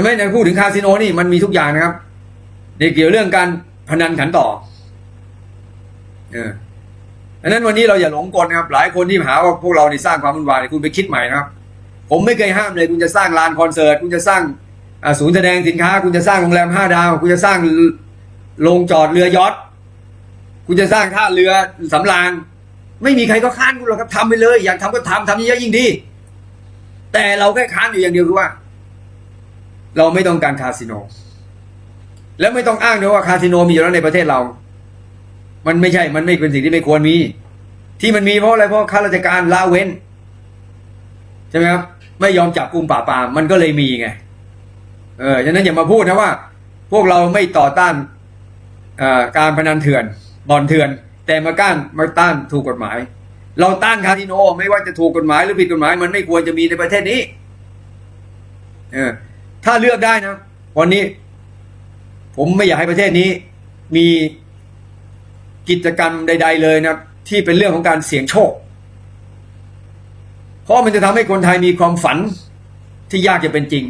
จะไม่ได้พูดถึงคาสิโนนี่มันมีทุกอย่างนะครับในเกี่ยวเรื่องการพนันขันต่อ เอออันนั้นวันนี้เราอย่าหลงกลนะครับ หลายคนที่หาว่าพวกเราในสร้างความวุ่นวายนี่คุณไปคิดใหม่นะครับ ผมไม่เคยห้ามเลย คุณจะสร้างลานคอนเสิร์ตคุณจะสร้างศูนย์แสดงสินค้า คุณจะสร้างโรงแรมห้าดาว คุณจะสร้างโรงจอดเรือยอทคุณจะสร้างท่าเรือสำราญไม่มีใครก็ค้านคุณหรอกครับทำไปเลย อยากทำก็ทำทำเยอะยิ่งดี แต่เราแค่ค้านอยู่อย่างเดียวคือว่า เราไม่ต้องการคาสิโน แล้วไม่ต้องอ้างด้วยว่าคาสิโนมีอยู่แล้วในประเทศเรา มันไม่ใช่ มันไม่เป็นสิ่งที่ไม่ควรมี ที่มันมีเพราะอะไร เพราะข้าราชการละเว้น ใช่ไหมครับ ไม่ยอมจับกลุ่มป่าปามมันก็เลยมีไง เออ ฉะนั้นอย่ามาพูดนะว่า พวกเราไม่ต่อต้านการพนันเถื่อน บ่อนเถื่อน แต่มาก้านมาต้านถูกกฎหมาย เราต้านคาสิโน ไม่ว่าจะถูกกฎหมายหรือผิดกฎหมาย มันไม่ควรจะมีในประเทศนี้ เออ ถ้าเลือกได้นะวันนี้ ผมไม่อยากให้ประเทศนี้ มีกิจกรรมใด ๆ เลยนะที่เป็นเรื่องของการเสี่ยงโชค เพราะมันจะทำให้คนไทยมีความฝันที่ยากจะเป็นจริง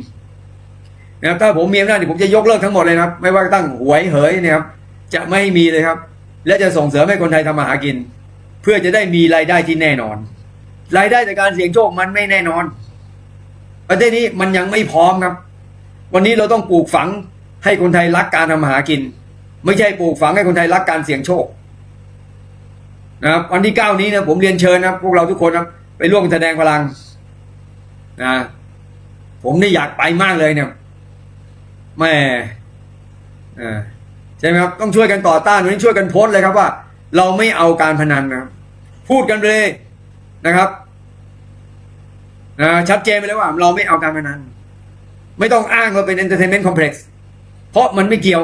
นะครับถ้าผมมีอำนาจผมจะยกเลิกทั้งหมดเลยนะครับ ไม่ว่าตั้งหวยเหยเนี่ยครับ จะไม่มีเลยครับ และจะส่งเสริมให้คนไทยทำมาหากิน เพื่อจะได้มีรายได้ที่แน่นอน รายได้จากการเสี่ยงโชคมันไม่แน่นอน ประเทศนี้มันยังไม่พร้อมครับ วันนี้เราต้องปลูกฝังให้คนไทยรักการทำหากิน ไม่ใช่ปลูกฝังให้คนไทยรักการเสี่ยงโชคนะครับวันที่เก้านี้นะผมเรียนเชิญนะพวกเราทุกคนนะไปร่วมแสดงพลังนะผมนี่อยากไปมากเลยเนี่ยแม่ใช่ไหมครับต้องช่วยกันต่อต้านวันนี้ช่วยกันโพสต์เลยครับว่า เราไม่เอาการพนันนะพูดกันเลยนะครับนะชัดเจนไปเลยว่าเราไม่เอาการพนัน ไม่ต้องอ้างว่าเป็น entertainment complex เพราะมันไม่เกี่ยว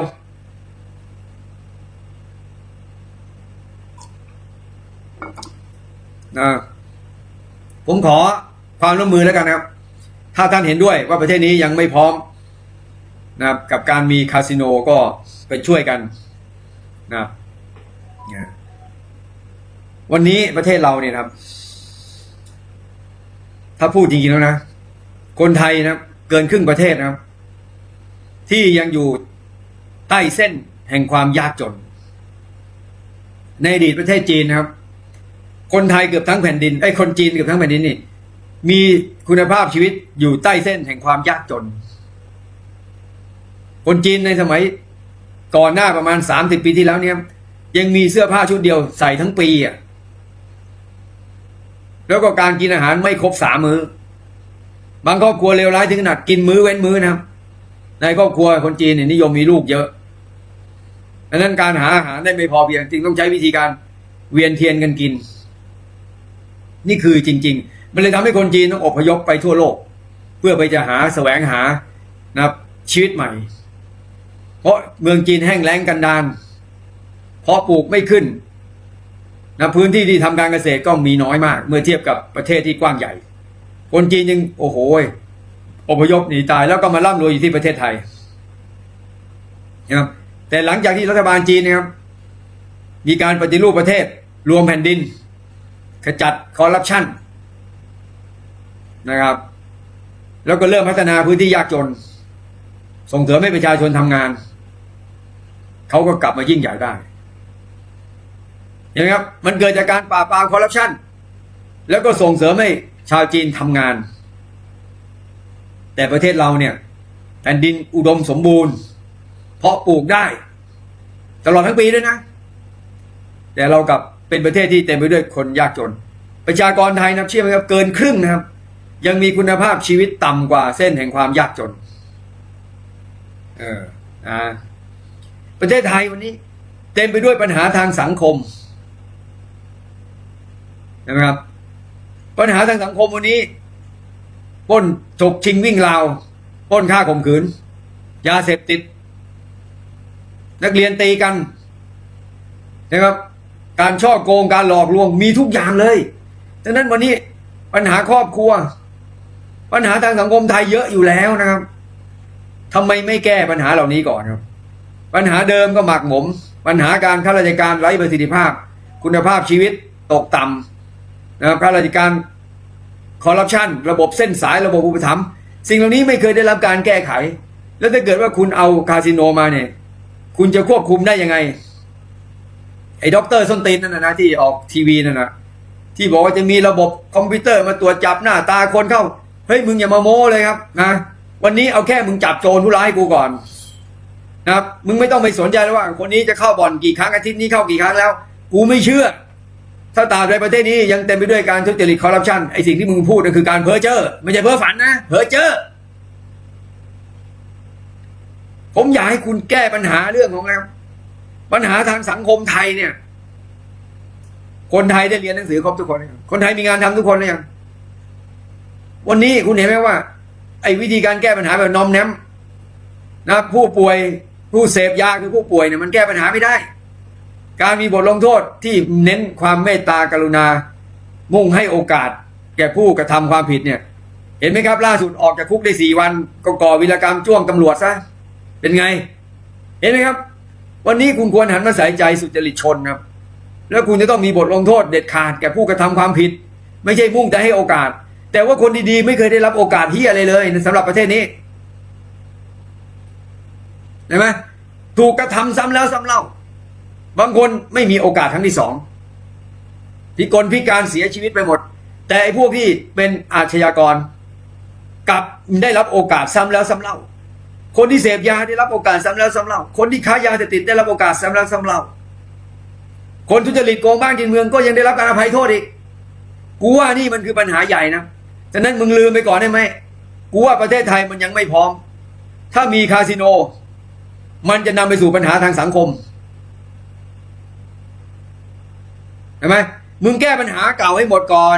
นะผมขอความร่วมมือแล้วกันนะครับ ถ้าท่านเห็นด้วยว่าประเทศนี้ยังไม่พร้อมนะครับกับการมีคาสิโนก็ไปช่วยกันนะครับวันนี้ประเทศเราเนี่ยครับ ถ้าพูดจริงๆแล้วนะ คนไทยนะครับ เกินครึ่งประเทศนะครับ ที่ยังอยู่ใต้เส้นแห่งความยากจน ในอดีตประเทศจีนนะครับ คนไทยเกือบทั้งแผ่นดินไอ้คนจีนเกือบทั้งแผ่นดินนี่ มีคุณภาพชีวิตอยู่ใต้เส้นแห่งความยากจน คนจีนในสมัยก่อนหน้าประมาณสามสิบปีที่แล้วเนี่ย ยังมีเสื้อผ้าชุดเดียวใส่ทั้งปีอะแล้วก็การกินอาหารไม่ครบสามมือ้อ บางครอบครัวเลวร้ายถึงขนาดกินมื้อเว้นมื้อนะครับ ในครอบครัวคนจีนเนี่ยนิยมมีลูกเยอะดังนั้นการหาอาหารได้ไม่พอเพียงจึงต้องใช้วิธีการเวียนเทียนกันกิน นี่คือจริง ๆ มันเลยทำให้คนจีนต้องอพยพไปทั่วโลก เพื่อไปจะหาแสวงหานะครับชีวิตใหม่ เพราะเมืองจีนแห้งแล้งกันดานเพราะปลูกไม่ขึ้นนะพื้นที่ที่ทำการเกษตรก็มีน้อยมาก เมื่อเทียบกับประเทศที่กว้างใหญ่ คนจีนยังโอ้โหอพยพหนีตายแล้วก็มาร่ำรวยอยู่ที่ประเทศไทยนะครับแต่หลังจากที่รัฐบาลจีนนะครับมีการปฏิรูปประเทศ รวมแผ่นดิน ขจัดคอร์รัปชันนะครับ แล้วก็เริ่มพัฒนาพื้นที่ยากจน ส่งเสริมให้ประชาชนทำงาน เขาก็กลับมายิ่งใหญ่ได้เห็นไหมครับ มันเกิดจากการปราบปรามคอร์รัปชันแล้วก็ส่งเสริมให้ ชาวจีนทำงาน แต่ประเทศเราเนี่ยแผ่นดินอุดมสมบูรณ์ เพาะปลูกได้ ตลอดทั้งปีด้วยนะ แต่เรากับเป็นประเทศที่เต็มไปด้วยคนยากจน ประชากรไทยนะเชื่อไหมครับเกินครึ่งนะครับ ยังมีคุณภาพชีวิตต่ำกว่าเส้นแห่งความยากจน เอออ่าประเทศไทยวันนี้ เต็มไปด้วยปัญหาทางสังคมนะครับ ปัญหาทางสังคมวันนี้ป้นฉกชิงวิ่งราวป้นฆ่าข่มขืน ยาเสพติด นักเรียนตีกันนะครับ การช่อโกงการหลอกลวงมีทุกอย่างเลยดังนั้นวันนี้ปัญหาครอบครัว ปัญหาทางสังคมไทยเยอะอยู่แล้วนะครับทำไมไม่แก้ปัญหาเหล่านี้ก่อนครับ ปัญหาเดิมก็หมักหมม ปัญหาการข้าราชการไร้ประสิทธิภาพ คุณภาพชีวิตตกต่ำ นะครับข้าราชการคอร์รัปชันระบบเส้นสายระบบอุปถัมภ์สิ่งเหล่านี้ไม่เคยได้รับการแก้ไข แล้วถ้าเกิดว่าคุณเอาคาสิโนมาเนี่ย คุณจะควบคุมได้ยังไง ไอ้ด็อกเตอร์ส้นตีนนั่นนะนะที่ออกทีวีนั่นนะที่บอกว่าจะมีระบบคอมพิวเตอร์มาตรวจจับหน้าตาคนเข้าเฮ้ยมึงอย่ามาโม้เลยครับนะวันนี้เอาแค่มึงจับโจรผู้ร้ายกูก่อนนะครับมึงไม่ต้องไปสนใจแล้วว่า คนนี้จะเข้าบ่อนกี่ครั้งอาทิตย์นี้เข้ากี่ครั้งแล้ว กูไม่เชื่อ ถ้าตราบใดประเทศนี้ยังเต็มไปด้วยการทุจริตคอร์รัปชันไอสิ่งที่มึงพูดนั่นคือการเพ้อเจ้อไม่ใช่เพ้อฝันนะเพ้อเจ้อผมอยากให้คุณแก้ปัญหาเรื่องของอะไรครับปัญหาทางสังคมไทยเนี่ย คนไทยได้เรียนหนังสือครบทุกคนหรือยังคนไทยมีงานทำทุกคนหรือยังวันนี้คุณเห็นไหมว่า ไอ้วิธีการแก้ปัญหาแบบนอมแนมนะผู้ป่วยผู้เสพยาคือผู้ป่วยเนี่ยมันแก้ปัญหาไม่ได้ การมีบทลงโทษที่เน้นความเมตตากรุณา มุ่งให้โอกาสแก่ผู้กระทำความผิดเนี่ย เห็นไหมครับล่าสุดออกจากคุกได้สี่วันก็ก่อวิรกรรมจ้วงตำรวจซะเป็นไง เห็นไหมครับ วันนี้คุณควรหันมาใส่ใจสุจริตชนครับ แล้วคุณจะต้องมีบทลงโทษเด็ดขาดแก่ผู้กระทำความผิด ไม่ใช่มุ่งแต่ให้โอกาส แต่ว่าคนดีๆ ไม่เคยได้รับโอกาสที่อะไรเลยสำหรับประเทศนี้เห็นไหมถูกกระทำซ้ำแล้วซ้ำเล่า บางคนไม่มีโอกาสครั้งที่สองพิกลพิการเสียชีวิตไปหมด แต่ไอ้พวกที่เป็นอาชญากรกลับได้รับโอกาสซ้ำแล้วซ้ำเล่า คนที่เสพยาได้รับโอกาสซ้ำแล้วซ้ำเล่า คนที่ค้ายาเสพติดได้รับโอกาสซ้ำแล้วซ้ำเล่า คนทุจริตโกงบ้านกินเมืองก็ยังได้รับการอภัยโทษอีก กูว่านี่มันคือปัญหาใหญ่นะฉะนั้นมึงลืมไปก่อนได้ไหมกูว่าประเทศไทยมันยังไม่พร้อม ถ้ามีคาสิโน มันจะนำไปสู่ปัญหาทางสังคม เห็นไหมมึงแก้ปัญหาเก่าให้หมดก่อน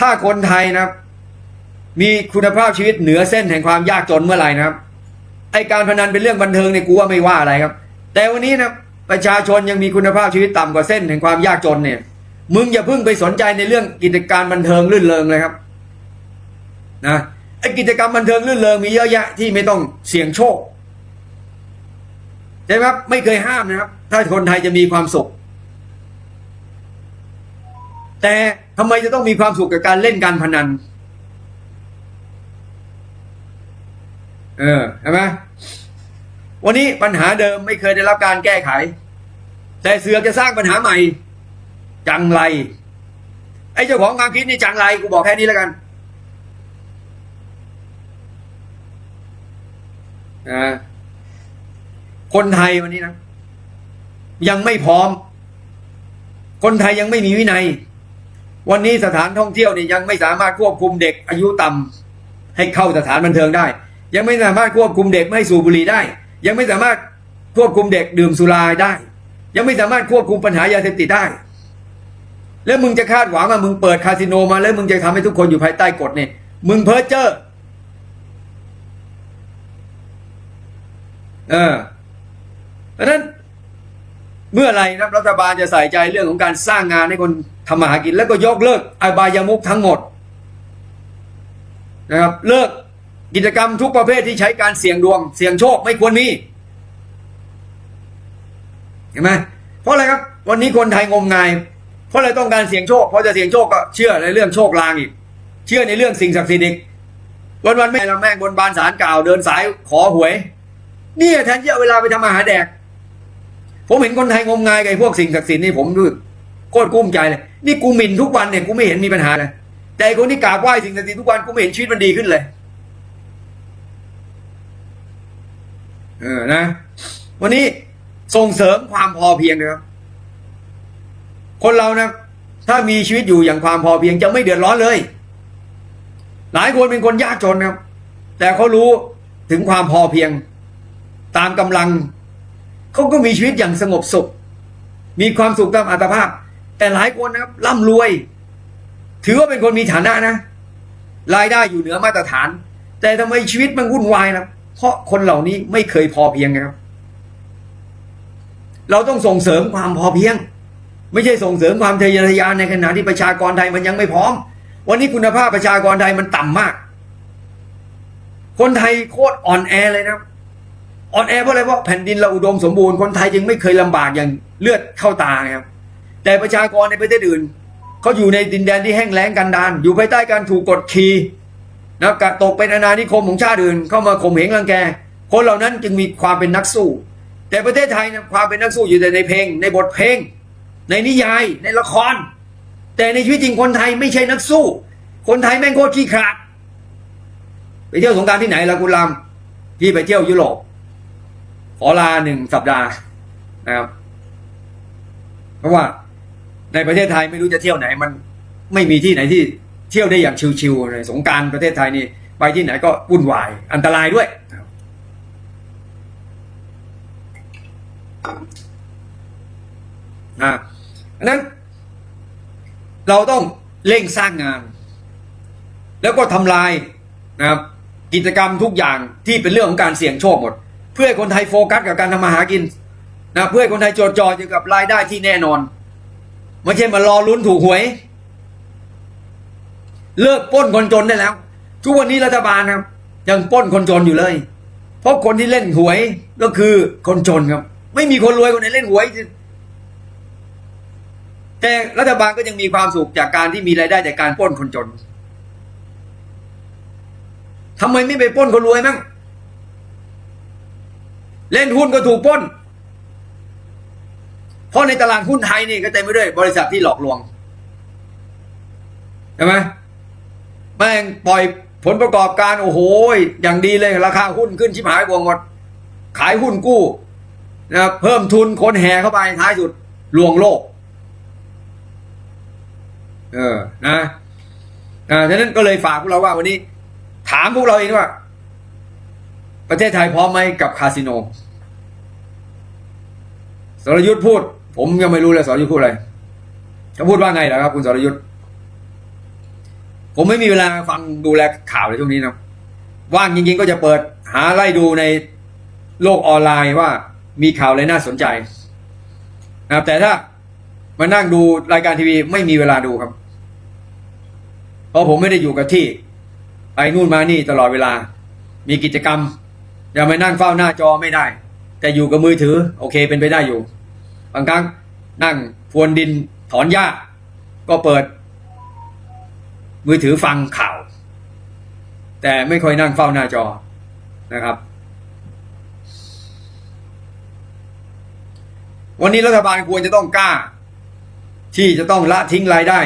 ถ้าคนไทยนะครับ มีคุณภาพชีวิตเหนือเส้นแห่งความยากจนเมื่อไหร่นะครับ ไอการพนันเป็นเรื่องบันเทิงเนี่ยกูว่าไม่ว่าอะไรครับ แต่วันนี้นะประชาชนยังมีคุณภาพชีวิตต่ำกว่าเส้นแห่งความยากจนเนี่ย มึงอย่าเพิ่งไปสนใจในเรื่องกิจการบันเทิงลื่นเริงเลยครับนะไอกิจกรรมบันเทิงลื่นเริงมีเยอะแยะที่ไม่ต้องเสี่ยงโชคใช่ไหมครับไม่เคยห้ามนะครับ ถ้าคนไทยจะมีความสุข แต่ทำไมจะต้องมีความสุขกับการเล่นการพนัน เออใช่ไหมวันนี้ปัญหาเดิมไม่เคยได้รับการแก้ไข แต่เสือจะสร้างปัญหาใหม่ จังไร ไอ้เจ้าของความคิดนี่จังไรกูบอกแค่นี้แล้วกันอคนไทยวันนี้นะ ยังไม่พร้อม คนไทยยังไม่มีวินัย วันนี้สถานท่องเที่ยวนี่ยังไม่สามารถควบคุมเด็กอายุต่ำให้เข้าสถานบันเทิงได้ ยังไม่สามารถควบคุมเด็กไม่สูบบุหรี่ได้ ยังไม่สามารถควบคุมเด็กดื่มสุราได้ ยังไม่สามารถควบคุมปัญหายาเสพติดได้ แล้วมึงจะคาดหวังว่ามึงเปิดคาสิโนมาแล้วมึงจะทำให้ทุกคนอยู่ภายใต้กฎเนี่ยมึงเพ้อเจ้อเออเพราะฉะนั้น เมื่อไรนะรัฐบาลจะใส่ใจเรื่องของการสร้างงานให้คนทำมาหากิน แล้วก็ยกเลิกอบายามุกทั้งหมดนะครับเลิกกิจกรรมทุกประเภทที่ใช้การเสี่ยงดวง เสี่ยงโชคไม่ควรมีเห็นไหมเพราะอะไรครับ วันนี้คนไทยงมงาย เพราะอะไรต้องการเสี่ยงโชคเพราะจะเสี่ยงโชคก็เชื่อในเรื่องโชคลางอีก เชื่อในเรื่องสิ่งศักดิ์สิทธิ์อีกวันวันไม่ละแม่งบนบานสารกล่าวเดินสายขอหวยเนี่ยแทนที่เอาเวลาไปทำอาหารแดก ผมเห็นคนไทยงมงายกับไอ้พวกสิ่งศักดิ์สิทธิ์นี่ผมรู้โคตรกุ้มใจเลยนี่กูหมิ่นทุกวันเนี่ยกูไม่เห็นมีปัญหาเลยแต่คนที่กราบไหว้สิ่งศักดิ์สิทธิ์ทุกวันกูไม่เห็นชีวิตมันดีขึ้นเลย เออนะ วันนี้ส่งเสริมความพอเพียงนะครับคนเรานะถ้ามีชีวิตอยู่อย่างความพอเพียงจะไม่เดือดร้อนเลย หลายคนเป็นคนยากจนครับ แต่เขารู้ถึงความพอเพียง ตามกำลัง เขาก็มีชีวิตอย่างสงบสุข มีความสุขตามอัตภาพ แต่หลายคนนะครับร่ำรวย ถือว่าเป็นคนมีฐานะนะรายได้อยู่เหนือมาตรฐาน แต่ทำไมชีวิตมันวุ่นวายนะเพราะคนเหล่านี้ไม่เคยพอเพียงนะครับ เราต้องส่งเสริมความพอเพียง ไม่ใช่ส่งเสริมความทะเยอทะยานในขณะที่ประชากรไทยมันยังไม่พร้อม วันนี้คุณภาพประชากรไทยมันต่ำมาก คนไทยโคตรอ่อนแอเลยนะครับ อ่อนแอเพราะอะไรเพราะแผ่นดินเราอุดมสมบูรณ์คนไทยจึงไม่เคยลำบากอย่างเลือดเข้าตานะครับแต่ประชากรในประเทศอื่นเขาอยู่ในดินแดนที่แห้งแล้งกันดาน อยู่ภายใต้การถูกกดขี่นะกะตกเป็นอาณานิคมของชาติอื่น เข้ามาข่มเหงรังแก คนเหล่านั้นจึงมีความเป็นนักสู้ แต่ประเทศไทยนะความเป็นนักสู้อยู่แต่ในเพลง ในบทเพลง ในนิยายในละคร แต่ในชีวิตจริงคนไทยไม่ใช่นักสู้ คนไทยแม่งโคตรขี้ขลาดไปเที่ยวสงกรารที่ไหนล่ะคุณลำพี่ไปเที่ยวยุโรป ลาหนึ่งสัปดาห์นะครับ เพราะว่าในประเทศไทยไม่รู้จะเที่ยวไหน มันไม่มีที่ไหนที่เที่ยวได้อย่างชิวๆเลยสงการประเทศไทยนี่ไปที่ไหนก็วุ่นวาย อันตรายด้วยนะครับอ่าอันนั้น เราต้องเร่งสร้างงาน แล้วก็ทำลายนะครับ กิจกรรมทุกอย่างที่เป็นเรื่องของการเสี่ยงโชคหมด เพื่อให้คนไทยโฟกัสกับการทำมาหากินนะเพื่อให้คนไทยจดจ่ออยู่กับรายได้ที่แน่นอนไม่ใช่มารอลุ้นถูกหวย เลิกป้นคนจนได้แล้ว ทุกวันนี้รัฐบาลครับ ยังป้นคนจนอยู่เลย เพราะคนที่เล่นหวยก็คือคนจนครับ ไม่มีคนรวยคนไหนเล่นหวยแต่รัฐบาลก็ยังมีความสุขจากการที่มีรายได้จากการป้นคนจนทำไมไม่ไปป้นคนรวยมั่ง เล่นหุ้นก็ถูกป้น เพราะในตลาดหุ้นไทยนี่ก็เต็มไปด้วยบริษัทที่หลอกลวงใช่ไหมแม่งปล่อยผลประกอบการโอ้โหอย่างดีเลยราคาหุ้นขึ้นชิบหายวงหมด ขายหุ้นกู้นะครับเพิ่มทุนคนแห่เข้าไปท้ายสุดลวงโลก เออนะอ่าฉะนั้นก็เลยฝากพวกเราว่าวันนี้ ถามพวกเราเองว่า ประเทศไทยพร้อมไหมกับคาสิโน สรยุทธ์พูด ผมยังไม่รู้เลยสรยุทธ์พูดอะไรเขาพูดว่าไงล่ะครับ คุณสรยุทธ์ผมไม่มีเวลาฟังดูแลข่าวในช่วงนี้นะว่างจริงๆก็จะเปิดหาไล่ดูในโลกออนไลน์ว่ามีข่าวอะไรน่าสนใจนะครับแต่ถ้ามานั่งดูรายการทีวีไม่มีเวลาดูครับ เพราะผมไม่ได้อยู่กับที่ไปนู่นมานี่ตลอดเวลา มีกิจกรรมอย่ามานั่งเฝ้าหน้าจอไม่ได้ แต่อยู่กับมือถือ โอเคเป็นไปได้อยู่ บางครั้งนั่งพรวนดินถอนหญ้า ก็เปิด มือถือฟังข่าว แต่ไม่ค่อยนั่งเฝ้าหน้าจอนะครับ วันนี้รัฐบาลควรจะต้องกล้า ที่จะต้องละทิ้งรายได้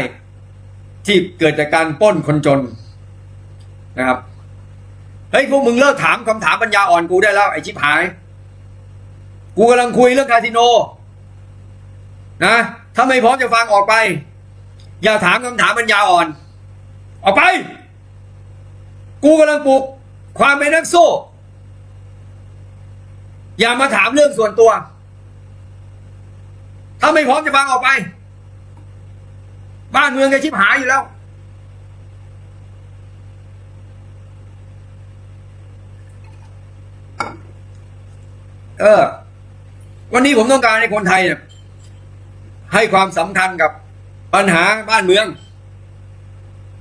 ที่เกิดจากการป้นคนจนนะครับเฮ้ยพวกมึงเลิกถามคำถามปัญญาอ่อนกูได้แล้วไอ้ชิบหาย กูกำลังคุยเรื่องคาสิโน นะ ถ้าไม่พร้อมจะฟังออกไป อย่าถามคำถามปัญญาอ่อน ออกไป กูกำลังปลุก ความเป็นนักสู้ อย่ามาถามเรื่องส่วนตัว ถ้าไม่พร้อมจะฟังออกไป บ้านเมืองจะชิบหายอยู่แล้วเออ วันนี้ผมต้องการให้คนไทยเนี่ยให้ความสำคัญกับปัญหาบ้านเมือง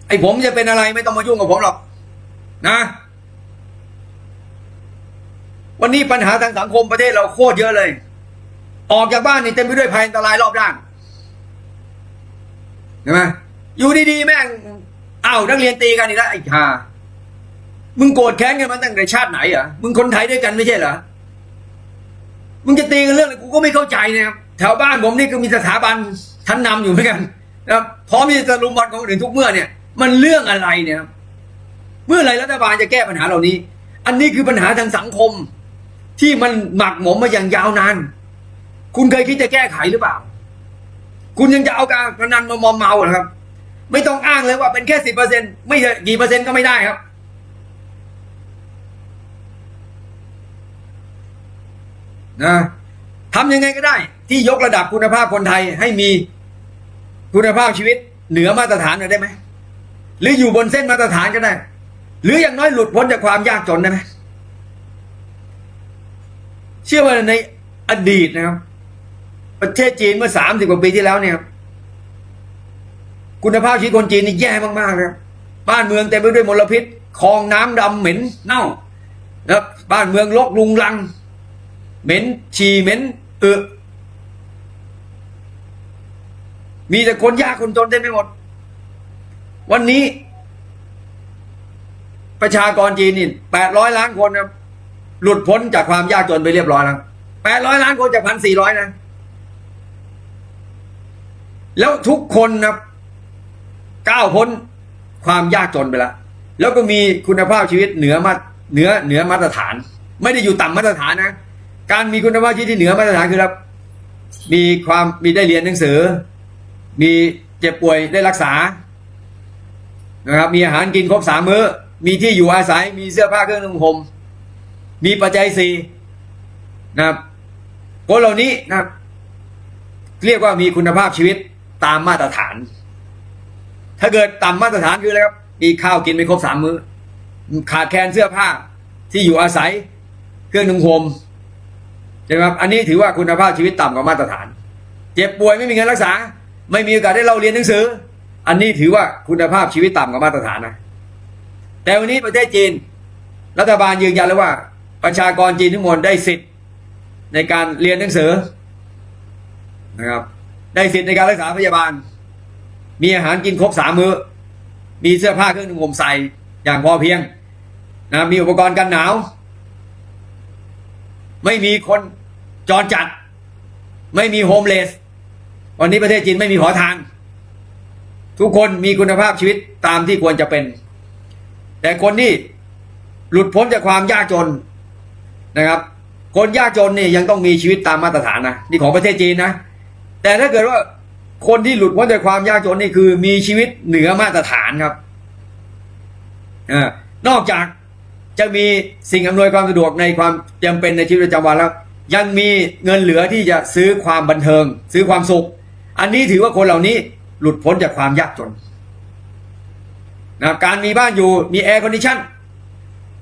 ไอ้ผมจะเป็นอะไรไม่ต้องมายุ่งกับผมหรอกนะ วันนี้ปัญหาทางสังคมประเทศเราโคตรเยอะเลย ออกจากบ้านนี่เต็มไปด้วยภัยอันตรายรอบด้านเห็นไหมอยู่ดีๆแม่งอ้าวนักเรียนตีกันอีกแล้วไอ้ห่ามึงโกรธแค้นกันมาตั้งแต่ชาติไหนอะมึงคนไทยด้วยกันไม่ใช่เหรอ มึงจะตีกันเรื่องอะไรกูก็ไม่เข้าใจนะครับแถวบ้านผมนี่ก็มีสถาบันชั้นนำอยู่เหมือนกันนะครับพร้อมที่จะลุมบอลของอื่นทุกเมื่อเนี่ย มันเรื่องอะไรเนี่ยเมื่อไหรรัฐบาลจะแก้ปัญหาเหล่านี้ อันนี้คือปัญหาทางสังคม ที่มันหมักหมมมาอย่างยาวนาน คุณเคยคิดจะแก้ไขหรือเปล่า คุณยังจะเอาการพนันมามอมเมาเหรอครับ ไม่ต้องอ้างเลยว่าเป็นแค่สิบเปอร์เซ็นไม่กี่เปอร์เซ็นต์ก็ไม่ได้ครับ นะทำยังไงก็ได้ ที่ยกระดับคุณภาพคนไทยให้มีคุณภาพชีวิตเหนือมาตรฐานได้ไหมหรืออยู่บนเส้นมาตรฐานก็ได้ หรืออย่างน้อยหลุดพ้นจากความยากจนได้ไหมเชื่อว่าในอดีตนะครับ ประเทศจีนเมื่อสามสิบกว่าปีที่แล้วเนี่ย คุณภาพชีวิตคนจีนนี่แย่มากๆนะครับบ้านเมืองเต็มไปด้วยมลพิษคลองน้ำดำเหม็นเน่านะครับบ้านเมืองรกรุงรัง เหม็นฉี่เหม็นเออมีแต่คนยากคนจนเต็มไปหมด วันนี้ ประชากรจีนนี่แปดร้อยล้านคนครับหลุดพ้นจากความยากจนไปเรียบร้อยแล้วแปดร้อยล้านคนจากพันสี่ร้อยนะ แล้วทุกคนนะก้าวพ้นความยากจนไปแล้วแล้วก็มีคุณภาพชีวิตเหนือมาเหนือเหนือมาตรฐาน ไม่ได้อยู่ต่ำมาตรฐานนะ การมีคุณภาพชีวิตที่เหนือมาตรฐานคือครับ มีความมีได้เรียนหนังสือ มีเจ็บป่วยได้รักษานะครับมีอาหารกินครบสามมื้อ มีที่อยู่อาศัย มีเสื้อผ้าเครื่องนุ่งห่มมีปัจจัยสี่นะครับคนเหล่านี้นะครับเรียกว่ามีคุณภาพชีวิตตามมาตรฐาน ถ้าเกิดต่ำมาตรฐานคืออะไรครับ มีข้าวกินไม่ครบสามมื้อ ขาดแคลนเสื้อผ้าที่อยู่อาศัย เครื่องนุ่งห่ม ใช่ไหมครับอันนี้ถือว่าคุณภาพชีวิตต่ำกว่ามาตรฐาน เจ็บป่วยไม่มีเงินรักษา ไม่มีโอกาสได้เล่าเรียนหนังสือ อันนี้ถือว่าคุณภาพชีวิตต่ำกว่ามาตรฐานนะแต่วันนี้ประเทศจีน รัฐบาลยืนยันแล้วว่า ประชากรจีนทั้งหมดได้สิทธิ์ในการเรียนหนังสือนะครับได้สิทธิ์ในการรักษาพยาบาล มีอาหารกินครบสามมื้อ มีเสื้อผ้าเครื่องนุ่งห่มใส่อย่างพอเพียงนะมีอุปกรณ์กันหนาว ไม่มีคน จรจัด ไม่มีโฮมเลส วันนี้ประเทศจีนไม่มีขอทาน ทุกคนมีคุณภาพชีวิตตามที่ควรจะเป็น แต่คนที่หลุดพ้นจากความยากจนนะครับ คนยากจนนี่ยังต้องมีชีวิตตามมาตรฐานนะนี่ของประเทศจีนนะ แต่ถ้าเกิดว่าคนที่หลุดพ้นจากความยากจนนี่คือมีชีวิตเหนือมาตรฐานครับอนอกจากจะมีสิ่งอำนวยความสะดวกในความจำเป็นในชีวิตประจำวันแล้ว ยังมีเงินเหลือที่จะซื้อความบันเทิง ซื้อความสุข อันนี้ถือว่าคนเหล่านี้หลุดพ้นจากความยากจนนะการมีบ้านอยู่มีแอร์คอนดิชัน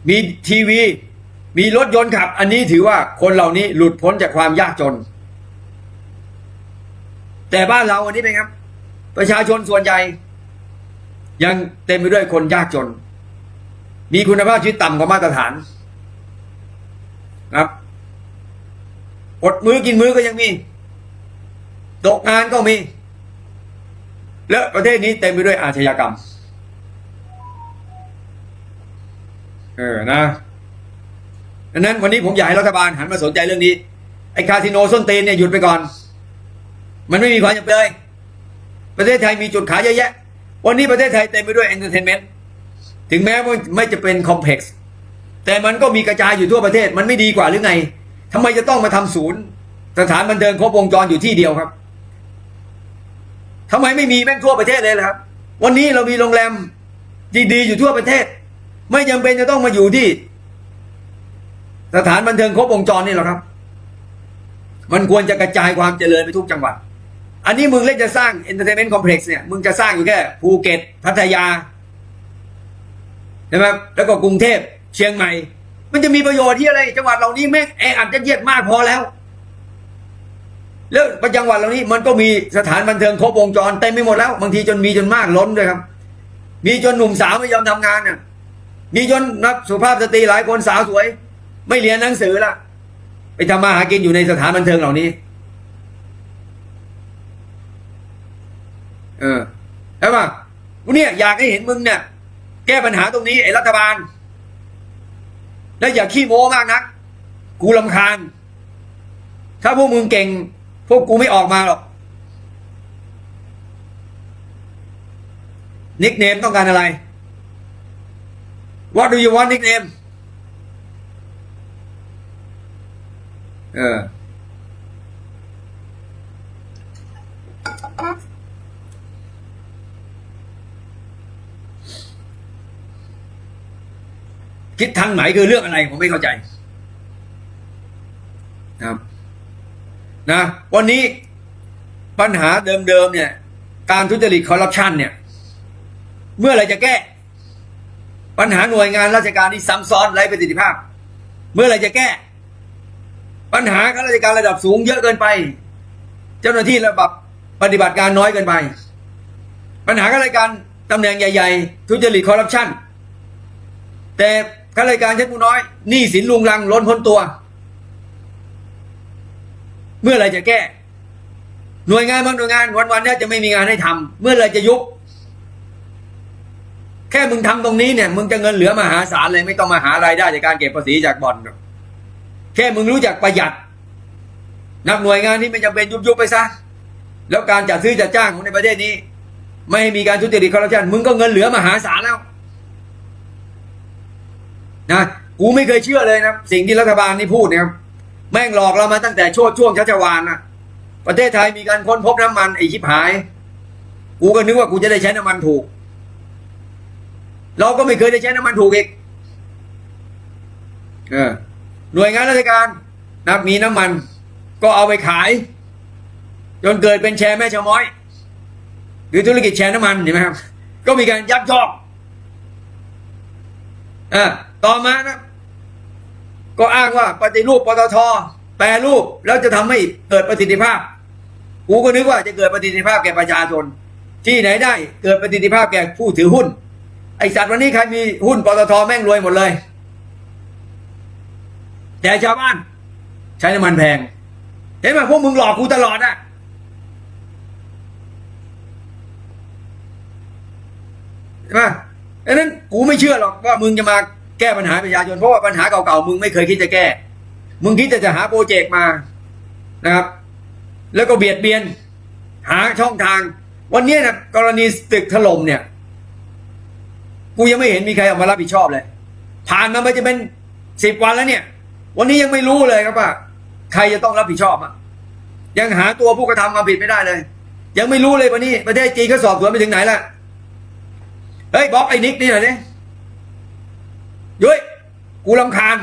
มีทีวี มีรถยนต์ขับ อันนี้ถือว่าคนเหล่านี้หลุดพ้นจากความยากจน แต่บ้านเราวันนี้เป็นครับ ประชาชนส่วนใหญ่ ยังเต็มไปด้วยคนยากจน มีคุณภาพชีวิตต่ำกว่ามาตรฐานครับ อดมือกินมือก็ยังมี ตกงานก็มี และประเทศนี้เต็มไปด้วยอาชญากรรม เออนะดังนั้นวันนี้ผมอยากให้รัฐบาลหันมาสนใจเรื่องนี้ ไอ้คาสิโนส้นเตนเนี่ยหยุดไปก่อน มันไม่มีความจำเป็นเลยประเทศไทยมีจุดขายเยอะแยะ วันนี้ประเทศไทยเต็มไปด้วยเอนเตอร์เทนเมนต์ถึงแม้ว่าไม่จะเป็นคอมเพล็กซ์แต่มันก็มีกระจายอยู่ทั่วประเทศมันไม่ดีกว่าหรือไง ทำไมจะต้องมาทำศูนย์ สถานบันเทิงครบวงจรอยู่ที่เดียวครับทำไมไม่มีแม่งทั่วประเทศเลยล่ะครับ วันนี้เรามีโรงแรมดีๆอยู่ทั่วประเทศ ไม่จำเป็นจะต้องมาอยู่ที่ สถานบันเทิงครบวงจรนี่หรอครับ มันควรจะกระจายความเจริญไปทุกจังหวัด อันนี้มึงเล่นจะสร้างเอนเตอร์เทนเมนต์คอมเพล็กซ์เนี่ยมึงจะสร้างอยู่แค่ภูเก็ตพัทยาใช่ไหมแล้วก็กรุงเทพเชียงใหม่ มันจะมีประโยชน์ที่อะไร จังหวัดเหล่านี้แม่งแออัดจะเยียดมากพอแล้ว แล้วประจังหวัดเหล่านี้ มันก็มีสถานบันเทิงครบวงจรเต็มไปหมดแล้ว บางทีจนมีจนมากล้นด้วยครับ มีจนหนุ่มสาวไม่ยอมทำงานเนี่ยมีจนนักสุภาพสตรีหลายคนสาวสวย ไม่เรียนหนังสือละไปทำมาหากินอยู่ในสถานบันเทิงเหล่านี้ เออใช่ป่ะกูเนี่ยอยากให้เห็นมึงเนี่ย แก้ปัญหาตรงนี้ไอ้รัฐบาล แล้วอย่าขี้โม้มากนัก กูลำคาญ ถ้าพวกมึงเก่ง พวกกูไม่ออกมาหรอก นิกเนมต้องการอะไร What do you want nickname เออ คิดทางไหนคือเรื่องอะไรผมไม่เข้าใจนะครับนะวันนี้ปัญหาเดิมๆเนี่ย การทุจริตคอร์รัปชันเนี่ย เมื่อไรจะแก้ ปัญหาหน่วยงานราชการที่ซ้ำซ้อนไร้ประสิทธิภาพ เมื่อไรจะแก้ ปัญหาข้าราชการระดับสูงเยอะเกินไป เจ้าหน้าที่ระดับปฏิบัติการน้อยเกินไป ปัญหาข้าราชการตำแหน่งใหญ่ ๆ ทุจริตคอร์รัปชันแต่ ข้าราชการชั้นผู้น้อยหนี้สินลุงลังล้นพ้นตัว เมื่อไรจะแก้ หน่วยงานบางหน่วยงานวันๆเนี้จะไม่มีงานให้ทำเมื่อไรจะยุบแค่มึงทำตรงนี้เนี่ย มึงจะเงินเหลือมหาศาลเลยไม่ต้องมาหารายได้จากการเก็บภาษีจากบ่อนแค่มึงรู้จักประหยัดนับหน่วยงานที่ไม่จำเป็นยุบยุบไปซะแล้วการจัดซื้อจัดจ้างของในประเทศนี้ ไม่มีการทุจริตคอร์รัปชันมึงก็เงินเหลือมหาศาลแล้ว นะกูไม่เคยเชื่อเลยนะสิ่งที่รัฐบาลนี่พูดเนี่ยแม่งหลอกเรามาตั้งแต่ช่วงช่วงชัชวานนะประเทศไทยมีการค้นพบน้ำมันไอ้ชิบหาย กูก็นึกว่ากูจะได้ใช้น้ำมันถูก เราก็ไม่เคยได้ใช้น้ำมันถูกอีกเออหน่วยงานราชการนะมีน้ำมัน ก็เอาไปขาย จนเกิดเป็นแชร์แม่ชะม้อย หรือธุรกิจแชร์น้ำมันเห็นไหมครับ ก็มีการยักยอกอ่า ต่อมานะก็อ้างว่าปฏิรูปปตทแปรรูปแล้วจะทำให้เกิดประสิทธิภาพ กูก็นึกว่าจะเกิดประสิทธิภาพแก่ประชาชน ที่ไหนได้เกิดประสิทธิภาพแก่ผู้ถือหุ้น ไอสัตว์วันนี้ใครมีหุ้นปตทแม่งรวยหมดเลย แต่ชาวบ้านใช้น้ำมันแพง เห็นไหมพวกมึงหลอกกูตลอดอะใช่ไหมดังนั้นกูไม่เชื่อหรอกว่ามึงจะมา แก้ปัญหาประชาชน เพราะว่าปัญหาเก่าๆมึงไม่เคยคิดจะแก้ มึงคิดจะจะหาโปรเจกต์มานะครับ แล้วก็เบียดเบียน หาช่องทาง วันนี้นะกรณีตึกถล่มเนี่ย กูยังไม่เห็นมีใครออกมารับผิดชอบเลย ผ่านมาไปจะเป็นสิบวันแล้วเนี่ย วันนี้ยังไม่รู้เลยครับว่าใครจะต้องรับผิดชอบอะยังหาตัวผู้กระทำความผิดไม่ได้เลย ยังไม่รู้เลยวันนี้ประเทศจีนเขาสอบสวนไปถึงไหนละเฮ้ยบล็อกไอ้นิกนี่หน่อยดิ ยุ้ยกูลำคาญ